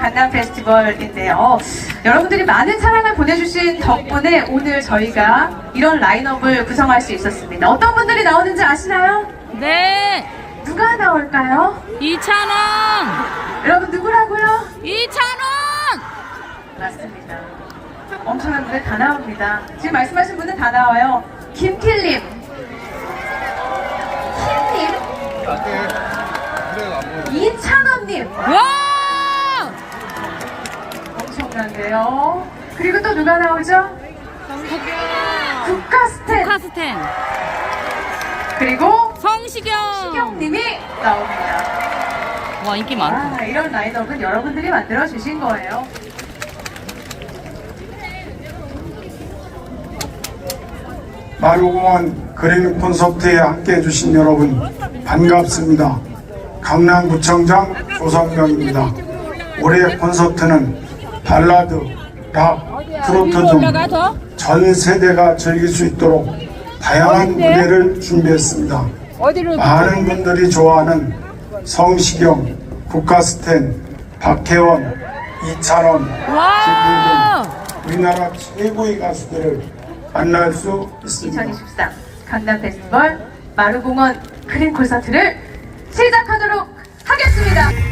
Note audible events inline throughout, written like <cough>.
강남 페스티벌인데요. 여러분들이 많은 사랑을 보내주신 덕분에 오늘 저희가 이런 라인업을 구성할 수 있었습니다. 어떤 분들이 나오는지 아시나요? 네, 누가 나올까요? 2,000원! 여러분 누구라고요? 2,000원! 맞습니다. 엄청난 분들 다 나옵니다. 지금 말씀하신 분들 다 나와요. 김킬님. 킬님. 이찬원님. 와! 엄청난데요. 그리고 또 누가 나오죠? 국가스텐. 카스텐, 그리고 성시경! 시경님이 나옵니다. 와, 인기 많다. 아, 이런 라인업은 여러분들이 만들어 주신 거예요. 마루공원 그린 콘서트에 함께 해 주신 여러분 반갑습니다. 강남구청장 조성명입니다. 올해 콘서트는 발라드, 락, 트로트 등 전 세대가 즐길 수 있도록 다양한 무대를 준비했습니다. 많은 분들이 좋아하는 성시경, 국가스텐, 박혜원, 이찬원, 등 우리나라 최고의 가수들을 만날 수 있습니다. 2023 강남 페스티벌 마루공원 그린 콘서트를 시작하도록 하겠습니다.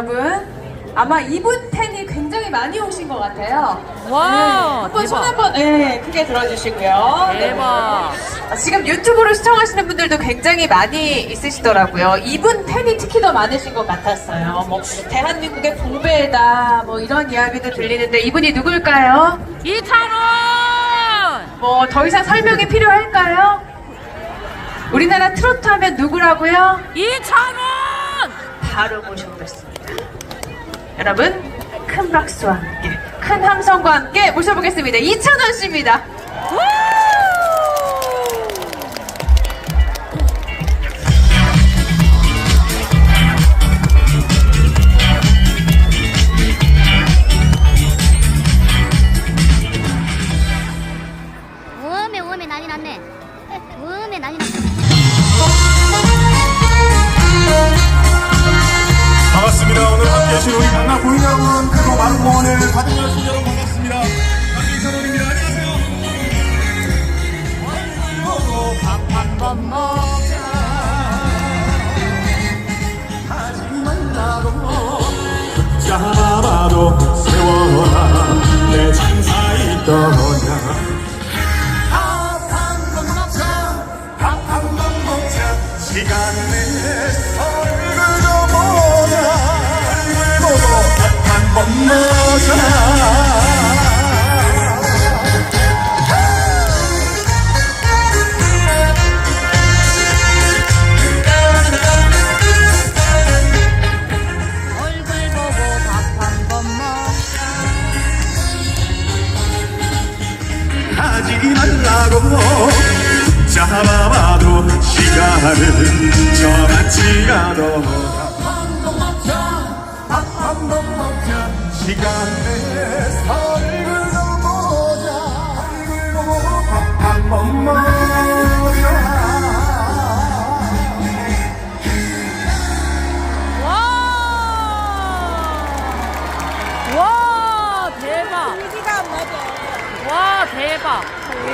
여러분 아마 이분 팬이 굉장히 많이 오신 것 같아요. 와, 한번 손. 한번 네, 크게 들어주시고요. 네. 대박. 아, 지금 유튜브로 시청하시는 분들도 굉장히 많이 있으시더라고요. 이분 팬이 특히 더 많으신 것 같았어요. 뭐 대한민국의 공배다 뭐 이런 이야기도 들리는데 이분이 누굴까요? 2,000원! 뭐 더 이상 설명이 필요할까요? 우리나라 트로트 하면 누구라고요? 2,000원! 바로 모셔보겠습니다. 여러분 큰 박수와 함께 큰 함성과 함께 모셔보겠습니다. 이찬원 씨입니다.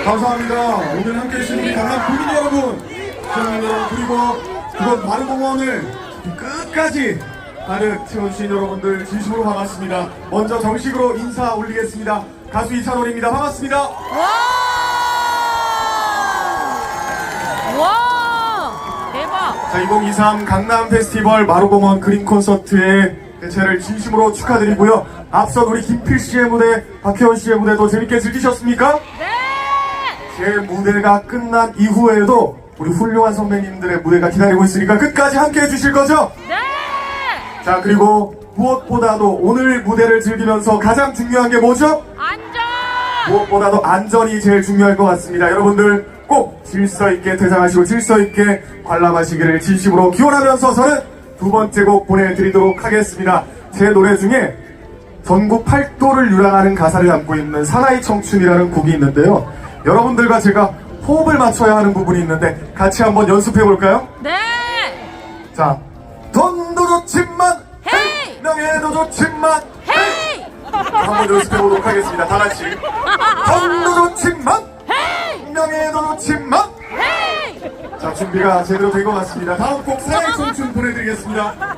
감사합니다. 오늘 함께 해주신 우리 강남 국민 여러분, 시청자 여러분, 그리고 그곳 많은 공원을 끝까지 가득 채워주신 여러분들 진심으로 반갑습니다. 먼저 정식으로 인사 올리겠습니다. 가수 이찬원입니다. 반갑습니다. 와! 와! 대박. 자, 2023 강남 페스티벌 마루공원 그린 콘서트의 개최를 진심으로 축하드리고요. 앞선 우리 김필 씨의 무대, 박혜원 씨의 무대도 재밌게 즐기셨습니까? 네! 제 무대가 끝난 이후에도 우리 훌륭한 선배님들의 무대가 기다리고 있으니까 끝까지 함께 해주실 거죠? 네! 자, 그리고 무엇보다도 오늘 무대를 즐기면서 가장 중요한 게 뭐죠? 안전! 무엇보다도 안전이 제일 중요할 것 같습니다. 여러분들 꼭 질서 있게 퇴장하시고 질서 있게 관람하시기를 진심으로 기원하면서 저는 두 번째 곡 보내드리도록 하겠습니다. 제 노래 중에 전국 팔도를 유랑하는 가사를 담고 있는 사나이 청춘이라는 곡이 있는데요. 여러분들과 제가 호흡을 맞춰야 하는 부분이 있는데 같이 한번 연습해 볼까요? 네! 자, 돈도 좋지만 헤이! 명예도 좋지만 헤이! 한번 연습해 보도록 하겠습니다. 다 같이. 돈도 좋지만 명예도 좋지만 헤이! 자 준비가 제대로 된 것 같습니다. 다음 곡 사랑의 <laughs> 청춘 보내드리겠습니다. 다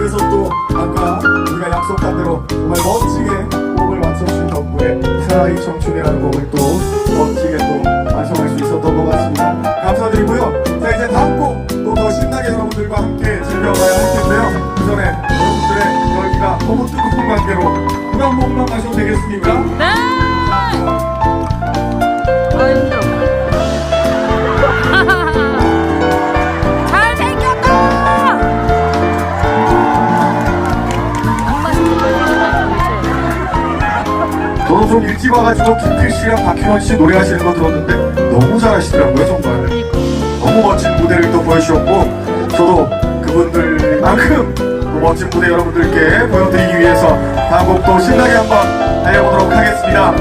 여러분들께서 또 아까 우리가 약속한 대로 정말 멋지게 호흡을 맞춰주신 덕분에 사나이 청춘이라는 곡을 또 멋지게 또 완성할 수 있었던 것 같습니다. 감사드리고요. 자, 이제 다음 곡 또 더 신나게 여러분들과 함께 즐겨봐야 할 텐데요. 그 전에 여러분들의 열기가 너무 뜨거운 관계로 물한 모금만 마셔도 되겠습니까? 좀 일찍 와가지고 김필 씨랑 박효원 씨 노래하시는 거 들었는데 너무 잘하시더라고요 정말. 너무 멋진 무대를 또 보여주셨고 저도 그분들만큼 또 멋진 무대 여러분들께 보여드리기 위해서 다음 곡도 신나게 한번 달려보도록 하겠습니다.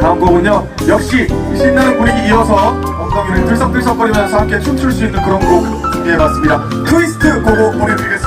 다음 곡은요 역시 신나는 분위기 이어서 엉덩이를 들썩들썩거리면서 함께 춤출 수 있는 그런 곡 준비해봤습니다. 트위스트 고고 보내드리겠습니다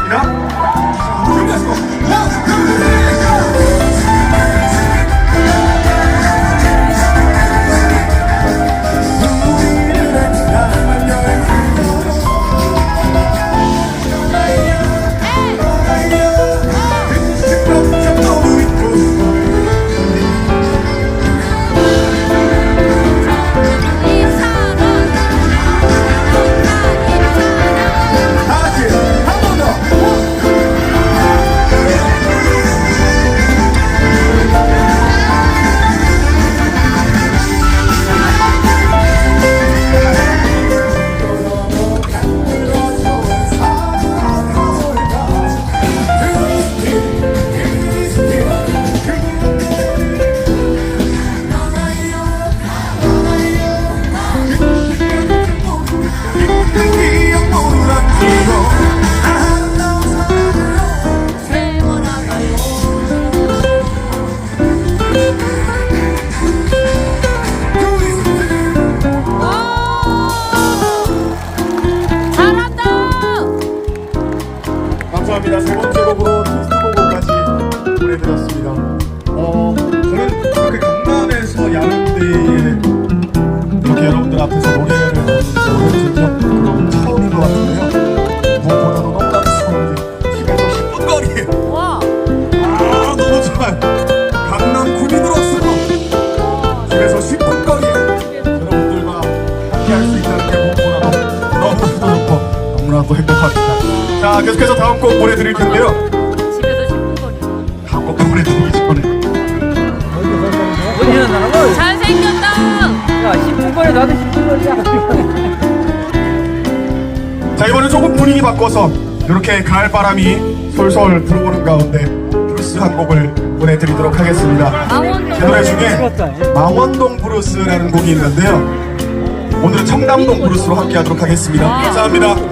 계속해서 다음 곡 보내드릴 텐데요. 집에서 10분 거리. 다음 곡 보내드리기 전에 어디 나 잘생겼다. 야, 10분 거리 나도 10분 거리야. 자, 이번엔 조금 분위기 바꿔서 이렇게 가을 바람이 솔솔 불어오는 가운데 브루스 한 곡을 보내드리도록 하겠습니다. 제 노래 중에 망원동 브루스라는 곡이 있는데요. 오늘은 청담동 브루스로 함께하도록 하겠습니다. 아. 감사합니다.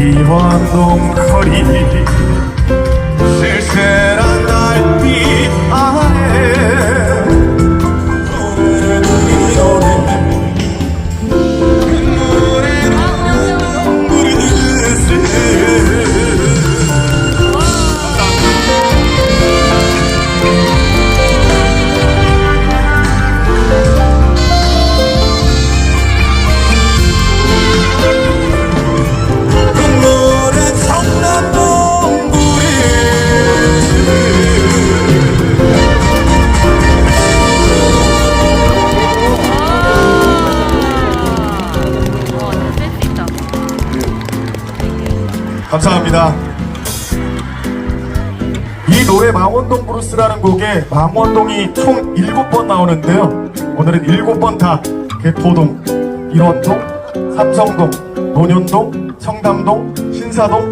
불꽃 감사합니다. 이 노래 망원동 브루스라는 곡에 망원동이 총 7번 나오는데요. 오늘은 7번 다 개포동, 일원동, 삼성동, 논현동, 청담동, 신사동,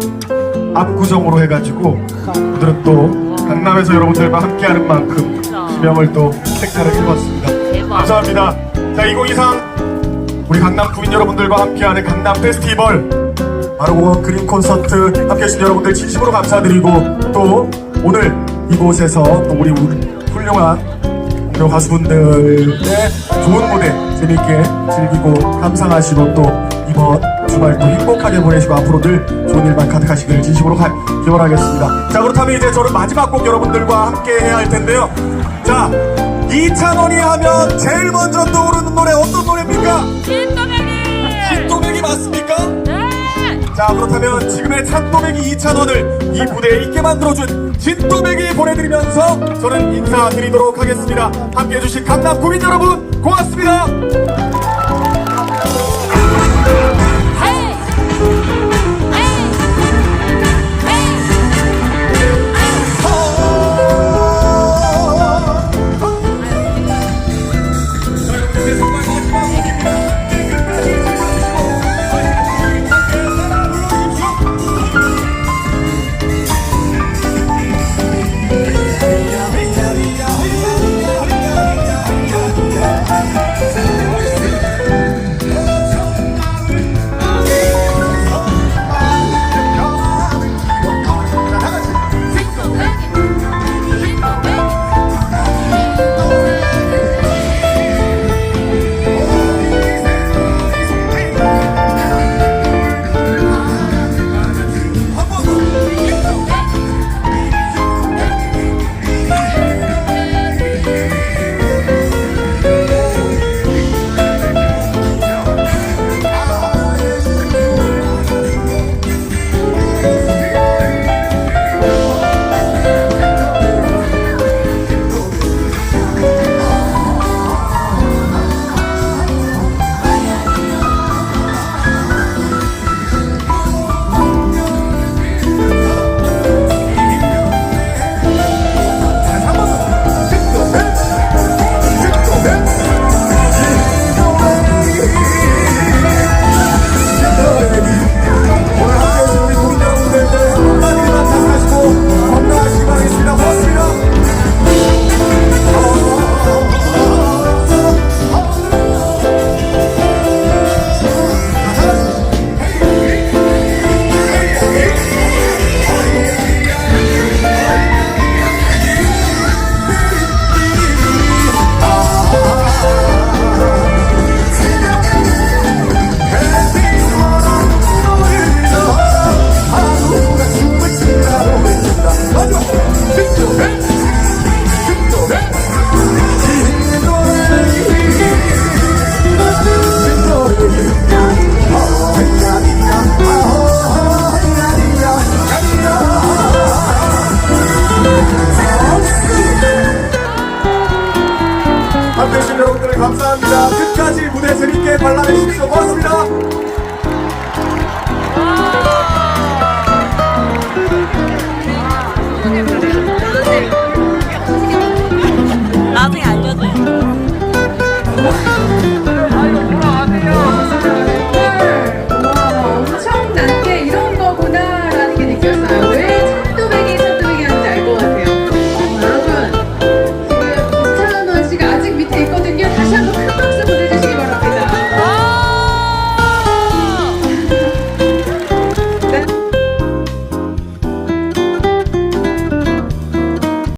압구정으로 해가지고 오늘은 또 강남에서 여러분들과 함께하는 만큼 지명을 또 색깔을 해봤습니다. 감사합니다. 자, 2023 우리 강남 구민 여러분들과 함께하는 강남 페스티벌 바로공원 그린 콘서트 함께 해주신 여러분들 진심으로 감사드리고 또 오늘 이곳에서 또 우리 훌륭한 동료 가수분들의 좋은 무대 재밌게 즐기고 감상하시고 또 이번 주말도 행복하게 보내시고 앞으로들 좋은 일만 가득하시길 진심으로 가- 기원하겠습니다. 자 그렇다면 이제 저는 마지막 곡 여러분들과 함께 해야 할 텐데요. 자 이찬원이 하면 제일 먼저 떠오르는 노래 어떤 노래입니까? 진또배기! 진또백이 맞습니까? 네! 자 그렇다면 지금의 찬또배기 이찬원을 이 무대에 있게 만들어준 진또배기 보내드리면서 저는 인사드리도록 하겠습니다 함께 해 주신 강남 구민 여러분 고맙습니다